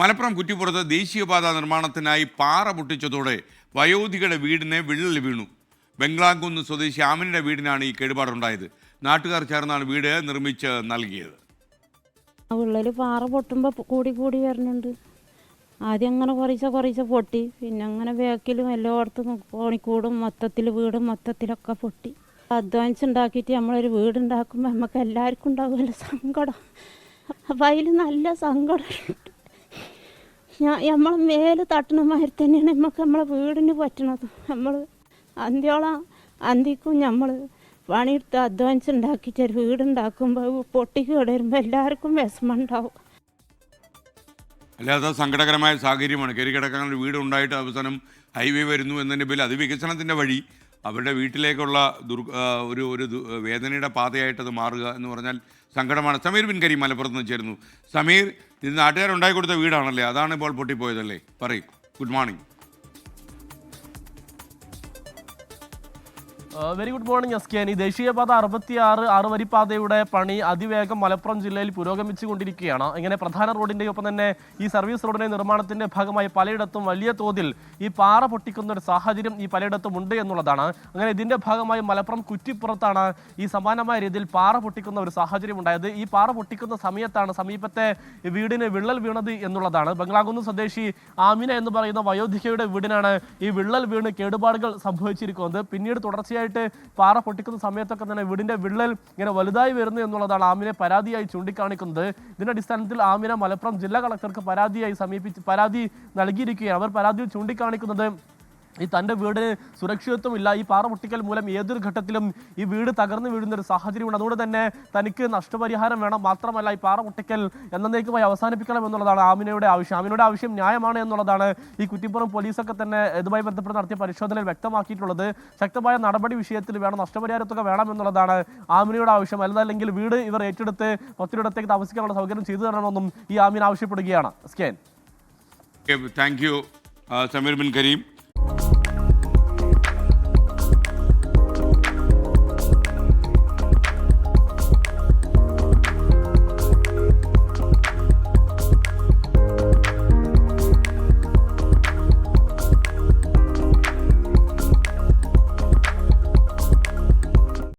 മലപ്പുറം കുറ്റിപ്പുറത്ത് ദേശീയപാത നിർമ്മാണത്തിനായി പാറ പൊട്ടിച്ചതോടെ വയോധികയുടെ വീടിനെ വിള്ളൽ വീണു. ബംഗ്ലാംകുന്ന് സ്വദേശി ആമിനിയുടെ വീടിനാണ് ഈ കേടുപാടുണ്ടായത്. നാട്ടുകാർ ചേർന്നാണ് വീട് നിർമ്മിച്ച് നൽകിയത്. വിള്ളൽ പാറ പൊട്ടുമ്പോൾ കൂടി കൂടി വരുന്നുണ്ട് ആദ്യം അങ്ങനെ കുറേശ്ശെ കുറേശ്ശെ പൊട്ടി. പിന്നെ അങ്ങനെ ബാക്കിലും എല്ലായിടത്തും കോണിക്കൂടും മൊത്തത്തിൽ വീടും മൊത്തത്തിലൊക്കെ പൊട്ടി. അധ്വാനിച്ച് ഉണ്ടാക്കിയിട്ട് നമ്മളൊരു വീടുണ്ടാക്കുമ്പോൾ നമുക്ക് എല്ലാവർക്കും ഉണ്ടാകുമല്ലോ സങ്കടം. അപ്പം അതിൽ നല്ല സങ്കടമുണ്ട് ഞാൻ നമ്മൾ മേലെ തട്ടണ മാതിരി തന്നെയാണ് നമുക്ക് നമ്മളെ വീടിന് പറ്റണത്. നമ്മൾ അന്ത്യോളം അന്തിക്കും നമ്മൾ പണിയെടുത്ത് അധ്വാനിച്ച് ഉണ്ടാക്കിയിട്ട് ഒരു വീടുണ്ടാക്കുമ്പോൾ പൊട്ടിക്ക് കിടരുമ്പോൾ എല്ലാവർക്കും വിഷമം ഉണ്ടാവും അല്ലാതെ സങ്കടകരമായ സാഹചര്യമാണ്. കയറി കിടക്കാൻ വീടുണ്ടായിട്ട് അവസാനം ഹൈവേ വരുന്നു എന്നതിന്റെ പേരിൽ അത് വികസനത്തിന്റെ വഴി അവരുടെ വീട്ടിലേക്കുള്ള ദുർ ഒരു ഒരു വേദനയുടെ പാതയായിട്ട് അത് മാറുക എന്ന് പറഞ്ഞാൽ സങ്കടമാണ്. സമീർ ബിൻ മലപ്പുറത്ത് നിന്ന് ചേരുന്നു. സമീർ ഇത് നാട്ടുകാരുണ്ടാക്കി കൊടുത്ത വീടാണല്ലേ? അതാണ് ഇപ്പോൾ പൊട്ടിപ്പോയതല്ലേ? പറയും. Good morning. Very good morning ഈ ദേശീയപാത അറുപത്തിയാറ് ആറ് പാതയുടെ പണി അതിവേഗം മലപ്പുറം ജില്ലയിൽ പുരോഗമിച്ചു കൊണ്ടിരിക്കുകയാണ് ഇങ്ങനെ പ്രധാന റോഡിന്റെ ഒപ്പം തന്നെ ഈ സർവീസ് റോഡിന്റെ നിർമ്മാണത്തിന്റെ ഭാഗമായി പലയിടത്തും വലിയ തോതിൽ ഈ പാറ പൊട്ടിക്കുന്ന ഒരു സാഹചര്യം ഈ പലയിടത്തും ഉണ്ട് എന്നുള്ളതാണ്. അങ്ങനെ ഇതിന്റെ ഭാഗമായി മലപ്പുറം കുറ്റിപ്പുറത്താണ് ഈ സമാനമായ രീതിയിൽ പാറ പൊട്ടിക്കുന്ന ഒരു സാഹചര്യം ഉണ്ടായത്. ഈ പാറ പൊട്ടിക്കുന്ന സമയത്താണ് സമീപത്തെ വീടിന് വിള്ളൽ വീണത് എന്നുള്ളതാണ്. ബംഗ്ലാകുന്ന് സ്വദേശി ആമിന എന്ന് പറയുന്ന വയോധികയുടെ വീടിനാണ് ഈ വിള്ളൽ വീണ് കേടുപാടുകൾ സംഭവിച്ചിരിക്കുന്നത്. പിന്നീട് തുടർച്ചയായിട്ട് പാറ പൊട്ടിക്കുന്ന സമയത്തൊക്കെ തന്നെ വീടിന്റെ വിള്ളൽ ഇങ്ങനെ വലുതായി വരുന്നു എന്നുള്ളതാണ് ആമിനെ പരാതിയായി ചൂണ്ടിക്കാണിക്കുന്നത്. ഇതിന്റെ അടിസ്ഥാനത്തിൽ ആമിന മലപ്പുറം ജില്ലാ കളക്ടർക്ക് പരാതിയായി സമീപിച്ച് പരാതി നൽകിയിരിക്കുകയാണ്. അവർ പരാതിയിൽ ചൂണ്ടിക്കാണിക്കുന്നത് ഈ തന്റെ വീടിന് സുരക്ഷിതത്വമില്ല ഈ പാറ പൊട്ടിക്കൽ മൂലം ഏതൊരു ഘട്ടത്തിലും ഈ വീട് തകർന്നു വീഴുന്ന ഒരു സാഹചര്യമുണ്ട് അതുകൊണ്ട് തന്നെ തനിക്ക് നഷ്ടപരിഹാരം വേണം. മാത്രമല്ല ഈ പാറ പൊട്ടിക്കൽ എന്നേക്കുമായി അവസാനിപ്പിക്കണം എന്നുള്ളതാണ് ആമിനയുടെ ആവശ്യം. ആമിനയുടെ ആവശ്യം ന്യായമാണ് എന്നുള്ളതാണ് ഈ കുറ്റിപ്പുറം പോലീസൊക്കെ തന്നെ ഇതുമായി ബന്ധപ്പെട്ട് നടത്തിയ പരിശോധനയിൽ വ്യക്തമാക്കിയിട്ടുള്ളത്. ശക്തമായ നടപടി വിഷയത്തിൽ വേണം നഷ്ടപരിഹാര തുക വേണം എന്നുള്ളതാണ് ആമിനയുടെ ആവശ്യം. അല്ലതല്ലെങ്കിൽ വീട് ഇവർ ഏറ്റെടുത്ത് ഒത്തിരിയിടത്തേക്ക് താമസിക്കാനുള്ള സൗകര്യം ചെയ്തു തരണമെന്നും ഈ ആമിൻ ആവശ്യപ്പെടുകയാണ്. സ്കാൻ thank you Sameer bin Kareem.